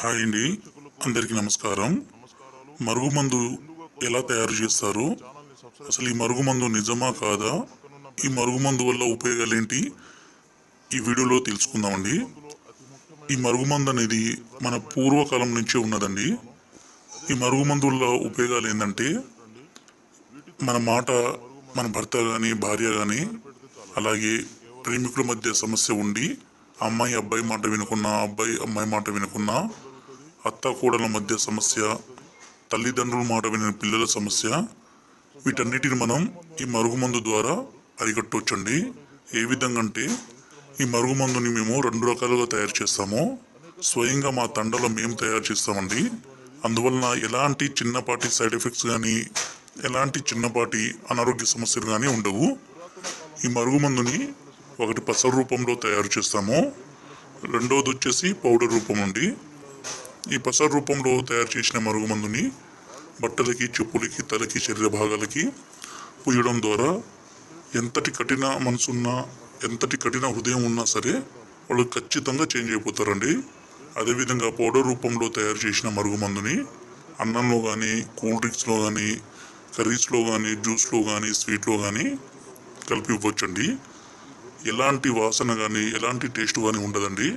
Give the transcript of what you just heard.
Hi అండి. అందరికీ నమస్కారం. మరుగుమందు ఎలా తయారు చేస్తారు? అసలు ఈ మరుగుమందు నిజమా కాదా? ఈ మరుగుమందు వల్ల ఉపయోగాలు ఏంటి? ఈ వీడియోలో తెలుసుకుందామండి. ఈ మరుగుమందు అనేది మన పూర్వకాలం నుంచే ఉన్నదండి. ఈ మరుగుమందు వల్ల ఉపయోగాలు ఏంటంటే మన మాట మన భర్త కానీ భార్య కానీ అలాగే ప్రేమికుల మధ్య సమస్య ఉండి అమ్మాయి అబ్బాయి మాట వినకున్నా అబ్బాయి అమ్మాయి మాట వినకున్నా అత్త మధ్య సమస్య తల్లిదండ్రుల మాట విని పిల్లల సమస్య వీటన్నిటిని మనం ఈ మరుగుమందు ద్వారా అరికట్టవచ్చండి ఏ విధంగా అంటే ఈ మరుగుమందుని మేము రెండు రకాలుగా తయారు చేస్తాము. స్వయంగా మా తండలో మేము తయారు చేస్తామండి. అందువలన ఎలాంటి చిన్నపాటి సైడ్ ఎఫెక్ట్స్ కానీ ఎలాంటి చిన్నపాటి అనారోగ్య సమస్యలు కానీ ఉండవు. ఈ మరుగుమందుని ఒకటి పసరు రూపంలో తయారు చేస్తాము. రెండవది వచ్చేసి పౌడర్ రూపం నుండి ఈ పసరు రూపంలో తయారు చేసిన మరుగుమందుని బట్టలకి చెప్పులకి తలకి శరీర భాగాలకి పూయడం ద్వారా ఎంతటి కఠిన మనసున్నా ఎంతటి కఠిన హృదయం ఉన్నా సరే వాళ్ళు ఖచ్చితంగా చేంజ్ అయిపోతారండి. అదేవిధంగా పౌడర్ రూపంలో తయారు చేసిన మరుగుమందుని అన్నంలో కానీ కూల్ డ్రింక్స్లో కానీ కర్రీస్లో కానీ జ్యూస్లో కానీ స్వీట్లో కానీ కలిపి ఇవ్వచ్చండి. ఎలాంటి వాసన కానీ ఎలాంటి టేస్ట్ కానీ ఉండదండి.